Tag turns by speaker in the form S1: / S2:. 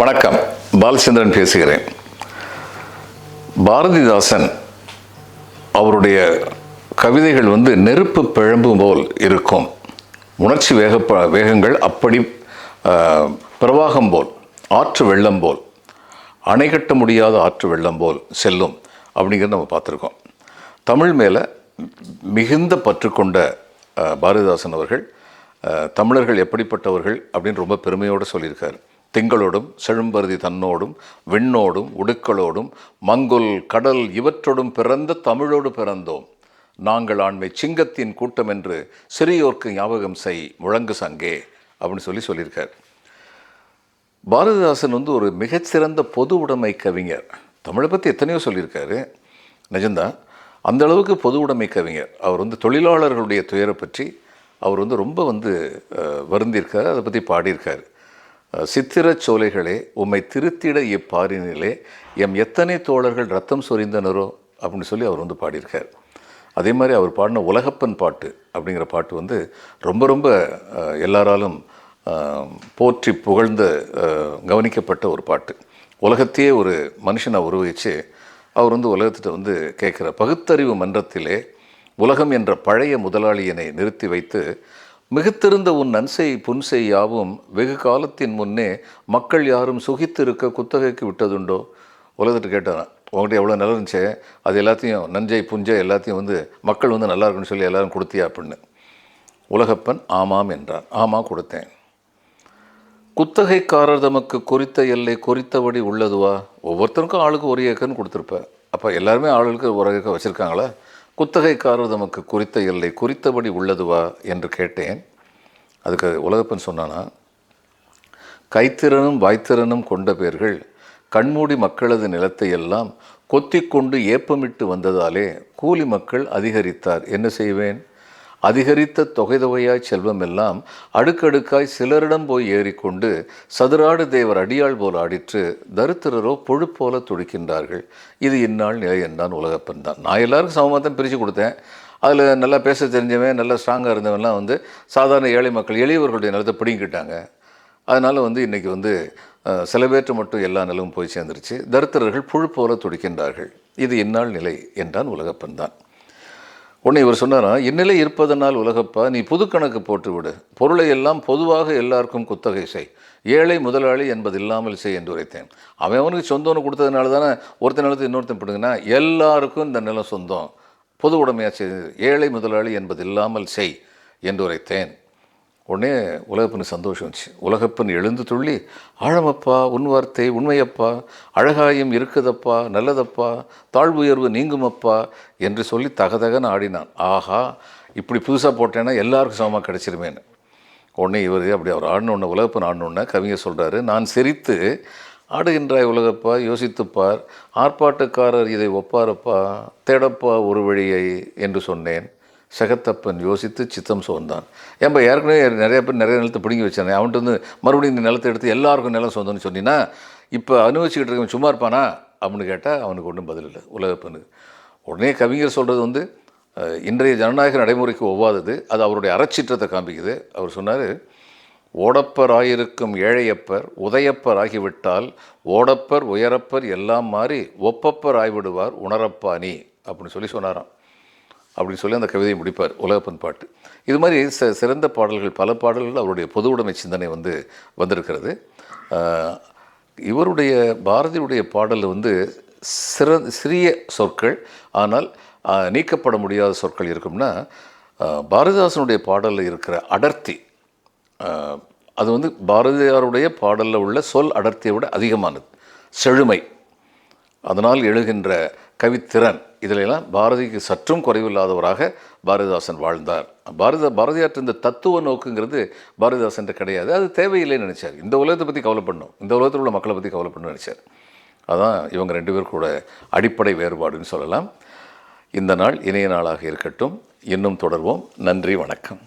S1: வணக்கம் பாலச்சந்திரன் பேசுகிறேன் பாரதிதாசன் அவருடைய கவிதைகள் வந்து நெருப்பு பிழம்பு போல் இருக்கும் உணர்ச்சி வேக வேகங்கள் அப்படி பிரவாகம் போல் ஆற்று வெள்ளம் போல் அணை கட்ட முடியாத ஆற்று வெள்ளம் போல் செல்லும் அப்படிங்கிறத நம்ம பார்த்துருக்கோம் தமிழ் மேலே மிகுந்த பற்று கொண்ட பாரதிதாசன் அவர்கள் தமிழர்கள் எப்படிப்பட்டவர்கள் அப்படின்னு ரொம்ப பெருமையோடு சொல்லியிருக்காரு திங்களோடும் செழும்பருதி தன்னோடும் விண்ணோடும் உடுக்களோடும் மங்குல் கடல் இவற்றோடும் பிறந்த தமிழோடு பிறந்தோம் நாங்கள் ஆண்மை சிங்கத்தின் கூட்டம் என்று சிறியோர்க்கு ஞாபகம் செய் முழங்கு சங்கே அப்படின்னு சொல்லி சொல்லியிருக்கார் பாரதிதாசன் வந்து ஒரு மிகச்சிறந்த பொது உடைமை கவிஞர் தமிழை பற்றி எத்தனையோ சொல்லியிருக்காரு நிஜம்தான் அந்த அளவுக்கு பொது உடைமை கவிஞர் அவர் வந்து தொழிலாளர்களுடைய துயரை பற்றி அவர் வந்து ரொம்ப வந்து வருந்திருக்கார் அதை பற்றி பாடியிருக்காரு சித்திரச் சோலைகளே உம்மை திருத்திட இப்பாரினிலே எம் எத்தனை தோழர்கள் ரத்தம் சொரிந்தனரோ அப்படின்னு சொல்லி அவர் வந்து பாடியிருக்கார் அதே மாதிரி அவர் பாடின உலகப்பன் பாட்டு அப்படிங்கிற பாட்டு வந்து ரொம்ப ரொம்ப எல்லாராலும் போற்றி புகழ்ந்த கவனிக்கப்பட்ட ஒரு பாட்டு உலகத்தையே ஒரு மனுஷனை உருவகித்து அவர் வந்து உலகத்திட்ட வந்து கேட்குற பகுத்தறிவு மன்றத்திலே உலகம் என்ற பழைய முதலாளியினை நிறுத்தி வைத்து மிகுத்திருந்த உன் நன்செய் புன்செய் யாவும் வெகு காலத்தின் முன்னே மக்கள் யாரும் சுகித்திருக்க குத்தகைக்கு விட்டதுண்டோ உலகத்துட்டு கேட்டாரான் உங்கள்கிட்ட எவ்வளோ நல்லா இருந்துச்சு அது எல்லாத்தையும் நஞ்சை புஞ்சை எல்லாத்தையும் வந்து மக்கள் வந்து நல்லா இருக்குன்னு சொல்லி எல்லோரும் கொடுத்தியா அப்படின்னு உலகப்பன் ஆமாம் என்றான் ஆமாம் கொடுத்தேன் குத்தகைக்காரர் தமக்கு குறித்த எல்லை குறித்தபடி உள்ளதுவா ஒவ்வொருத்தருக்கும் ஆளுக்கு ஒரு ஏக்கர்னு கொடுத்துருப்பேன் அப்போ எல்லாருமே ஆளுக்கு ஒரு ஏக்கர் வச்சுருக்காங்களா குத்தகைக்காரர் நமக்கு குறித்த எல்லை குறித்தபடி உள்ளதுவா என்று கேட்டேன் அதுக்கு உலகப்பன் சொன்னானா கைத்திறனும் வாய்த்திறனும் கொண்ட பேர்கள் கண்மூடி மக்களது நிலத்தை எல்லாம் கொத்தி கொண்டு ஏப்பமிட்டு வந்ததாலே கூலி மக்கள் அதிகரித்தார் என்ன செய்வேன் அதிகரித்த தொகை தொகையாய் செல்வம் எல்லாம் அடுக்கடுக்காய் சிலரிடம் போய் ஏறிக்கொண்டு சதுராடு தேவர் அடியாள் போல் அடிற்று தருத்திரரோ பொழு போல துடிக்கின்றார்கள் இது இந்நாள் நிலை என்றான் உலகப்பன் தான் நான் எல்லாருக்கும் சமமாக தான் பிரித்து கொடுத்தேன் அதில் நல்லா பேச தெரிஞ்சவன் நல்லா ஸ்ட்ராங்காக இருந்தவன்லாம் வந்து சாதாரண ஏழை மக்கள் எளியவர்களுடைய நிலத்தை பிடிங்கிட்டாங்க அதனால் வந்து இன்றைக்கி வந்து சில பேற்று மட்டும் எல்லா நிலவும் போய் சேர்ந்துருச்சு தரித்திரர்கள் புழு போல துடிக்கின்றார்கள் இது இந்நாள் நிலை என்றான் உலகப்பன் தான் உடனே இவர் சொன்னாரா என்னிலே இருப்பதனால் உலகப்பா நீ புது கணக்கு போட்டுவிடு பொருளை எல்லாம் பொதுவாக எல்லாருக்கும் குத்தகை செய் ஏழை முதலாளி என்பது இல்லாமல் செய் என்று உரைத்தேன் அவன் அவனுக்கு சொந்தம்னு கொடுத்ததுனால தானே ஒருத்தன் நிலத்தை இன்னொருத்தன் பிடுங்கன்னா எல்லாருக்கும் இந்த நிலம் சொந்தம் பொது உடைமையாக செய்து ஏழை முதலாளி என்பது இல்லாமல் செய் என்று உரைத்தேன் உடனே உலகப்பன் சந்தோஷம் வந்துச்சு உலகப்பன் எழுந்து துள்ளி ஆழமப்பா உன் வார்த்தை உண்மையப்பா அழகாயும் இருக்குதப்பா நல்லதப்பா தாழ்வு உயர்வு நீங்குமப்பா என்று சொல்லி தகதகன்னு ஆடினான் ஆஹா இப்படி புதுசாக போட்டேன்னா எல்லாருக்கும் சமமாக கிடச்சிருமேன்னு உடனே இவர் அப்படி அவர் ஆடினோடனே உலகப்பன் ஆடினோடனே கவிஞர் சொல்கிறாரு நான் சிரித்து ஆடுகின்றாய் உலகப்பா யோசித்துப்பார் ஆர்ப்பாட்டக்காரர் இதை ஒப்பாரப்பா தேடப்பா ஒரு வழியை என்று சொன்னேன் சகத்தப்பன் யோசித்து சித்தம் சோர்ந்தான் ஏன்பா ஏற்கனவே நிறைய பேர் நிறைய நிலத்தை பிடுங்கி வச்சானே அவன்கிட்ட வந்து மறுபடியும் இந்த நிலத்தை எடுத்து எல்லாருக்கும் நிலம் சொந்தம்னு சொன்னீங்கன்னா இப்போ அனுபவிச்சுக்கிட்டு இருக்கவன் சும்மா இருப்பானா அப்படின்னு கேட்டால் அவனுக்கு ஒன்றும் பதில் இல்லை உலகப்பனுக்கு உடனே கவிஞர் சொல்கிறது வந்து இன்றைய ஜனநாயக நடைமுறைக்கு ஒவ்வாதது அது அவருடைய அறச்சீற்றத்தை காமிக்குது அவர் சொன்னார் ஓடப்பர் ஆயிருக்கும் ஏழையப்பர் உதயப்பர் ஆகிவிட்டால் ஓடப்பர் உயரப்பர் எல்லாம் மாறி ஒப்பப்பர் ஆகிவிடுவார் உணரப்பானி அப்படின்னு சொல்லி சொன்னாராம் அப்படின்னு சொல்லி அந்த கவிதையை முடிப்பார் உலகப்பன் பாட்டு இது மாதிரி ச சிறந்த பாடல்கள் பல பாடல்கள் அவருடைய பொது உடைமை சிந்தனை வந்து வந்திருக்கிறது இவருடைய பாரதியுடைய பாடல் வந்து சிற சிறிய சொற்கள் ஆனால் நீக்கப்பட முடியாத சொற்கள் இருக்கும்னா பாரதிதாசனுடைய பாடலில் இருக்கிற அடர்த்தி அது வந்து பாரதியாருடைய பாடலில் உள்ள சொல் அடர்த்தியை விட அதிகமானது செழுமை அதனால் எழுகின்ற கவித்திறன் இதிலெல்லாம் பாரதிக்கு சற்றும் குறைவில்லாதவராக பாரதிதாசன் வாழ்ந்தார் பாரத பாரதியாற்ற இந்த தத்துவ நோக்குங்கிறது பாரதிதாசன் கிடையாது அது தேவையில்லைன்னு நினச்சார் இந்த உலகத்தை பற்றி கவலைப்படணும் இந்த உலகத்தில் உள்ள மக்களை பற்றி கவலை நினச்சார் அதான் இவங்க ரெண்டு பேருக்கூட அடிப்படை வேறுபாடுன்னு சொல்லலாம் இந்த நாள் இணைய நாளாக இருக்கட்டும் இன்னும் தொடர்வோம் நன்றி வணக்கம்